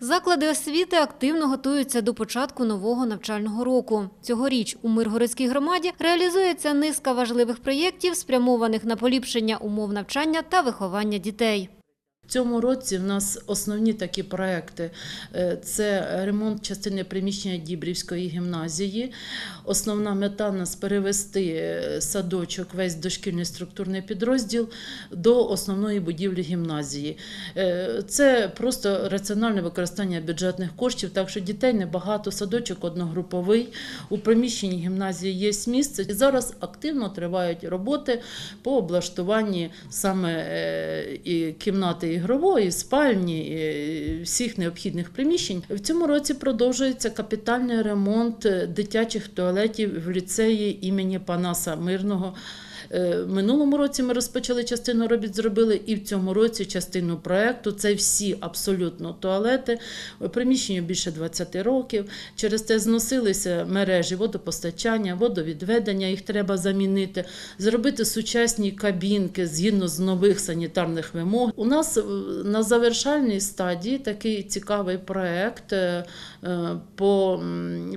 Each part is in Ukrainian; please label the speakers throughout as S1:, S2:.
S1: Заклади освіти активно готуються до початку нового навчального року. Цьогоріч у Миргородській громаді реалізується низка важливих проєктів, спрямованих на поліпшення умов навчання та виховання дітей.
S2: Цьому році в нас основні такі проекти е, це ремонт частини приміщення Дібрівської гімназії. Основна мета нас перевести е, садочок, весь дошкільний структурний підрозділ до основної будівлі гімназії. Е, Це просто раціональне використання бюджетних коштів, так що дітей небагато, садочок одногруповий. У приміщенні гімназії є місце. І зараз активно тривають роботи по облаштуванні саме і кімнати ігрової, спальні, всіх необхідних приміщень. В цьому році продовжується капітальний ремонт е, дитячих туалетів в ліцеї імені Панаса Мирного. Е, минулому році ми розпочали частину робіт, зробили, і в цьому році частину проекту. Це всі абсолютно туалети. Приміщенню більше 20 років. Через те зносилися мережі водопостачання, водовідведення. Їх треба замінити, зробити сучасні кабінки згідно з нових санітарних вимог. У нас е, на завершальній стадії такий цікавий проект е, е, по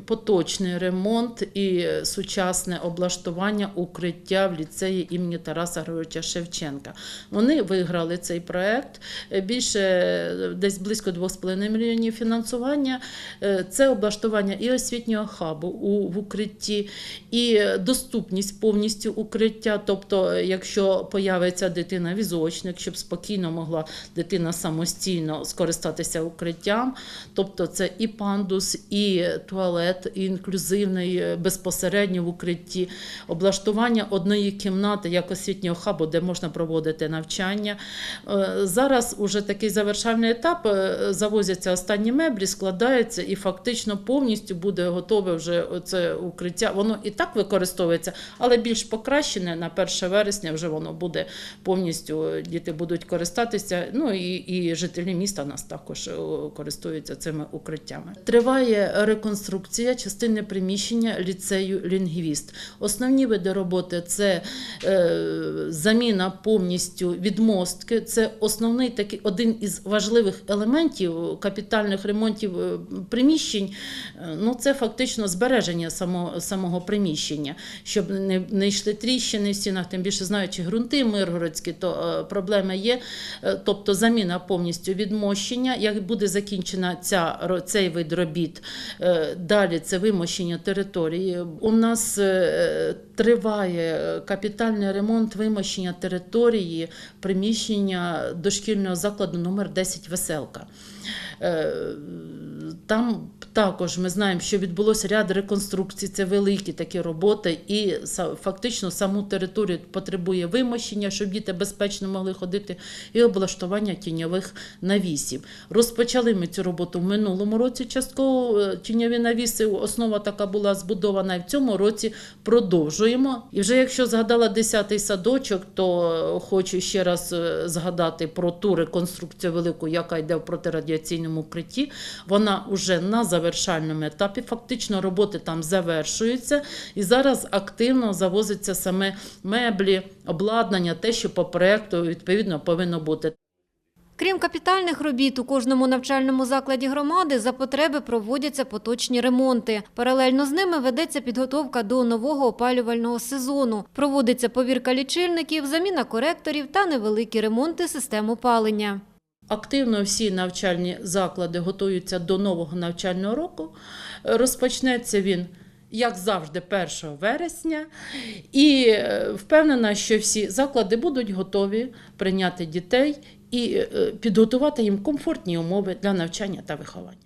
S2: поточний ремонт і сучасне облаштування укриття в ліцеї імені Тараса Григоровича Шевченка. Вони виграли цей проект Е, більше е, десь близько 2,5 мільйонів фінансування. Е, Це облаштування і освітнього хабу в укритті, і доступність повністю укриття. Тобто, якщо появиться дитина візочник, щоб спокійно могла дитина самостійно скористатися укриттям. Тобто, це і пандус, і туалет, і інклюзивний безпосередньо в укритті, облаштування одної кімнати як освітнього хабу, де можна проводити навчання. Е, Зараз уже такий завершальний етап. е, Завозяться останні меблі, складаються і фактично повністю буде готове вже це укриття. Воно і так використовується, але більш покращене на 1 вересня вже воно буде повністю. е, Діти будуть користатися. Ну і, і жителі міста нас також користуються цими укриттями. Триває реконструкція частини приміщення ліцею лінгвіст. Основні види роботи це заміна повністю відмостки. Це основний такий один із важливих елементів капітальних ремонтів е, приміщень. Е, Ну, це фактично збереження самого, самого приміщення, щоб не, не йшли тріщини в стінах, тим більше знаючи ґрунти миргородські, то е, проблеми є. Е, Тобто заміна повністю відмощення. Як буде закінчена ця, цей вид робіт, е, далі це вимощення території. У нас е, триває капітальний ремонт вимощення території приміщення дошкільного закладу номер 10 Веселка. Там також ми знаємо, що відбулося ряд реконструкцій, це великі такі роботи, і фактично саму територію потребує вимощення, щоб діти безпечно могли ходити, і облаштування тіньових навісів. Розпочали ми цю роботу в минулому році. Частково е, тіньові навіси, основа така була збудована, і в цьому році продовжуємо. І вже якщо згадала 10-й садочок, то е, хочу ще раз е, згадати про ту реконструкцію велику, яка йде в протирадіаційному укритті. Вона вже на завершальному етапі. Фактично роботи там завершуються, і зараз активно завозиться саме меблі, обладнання, те, що по проекту відповідно повинно бути.
S1: Крім капітальних робіт, у кожному навчальному закладі громади за потреби проводяться поточні ремонти. Паралельно з ними ведеться підготовка до нового опалювального сезону. Проводиться повірка лічильників, заміна коректорів та невеликі ремонти систем опалення.
S2: Активно всі навчальні заклади готуються до нового навчального року. Розпочнеться він. Як завжди, 1 вересня, і е, впевнена, що всі заклади будуть готові прийняти дітей і е, підготувати їм комфортні умови для навчання та виховання.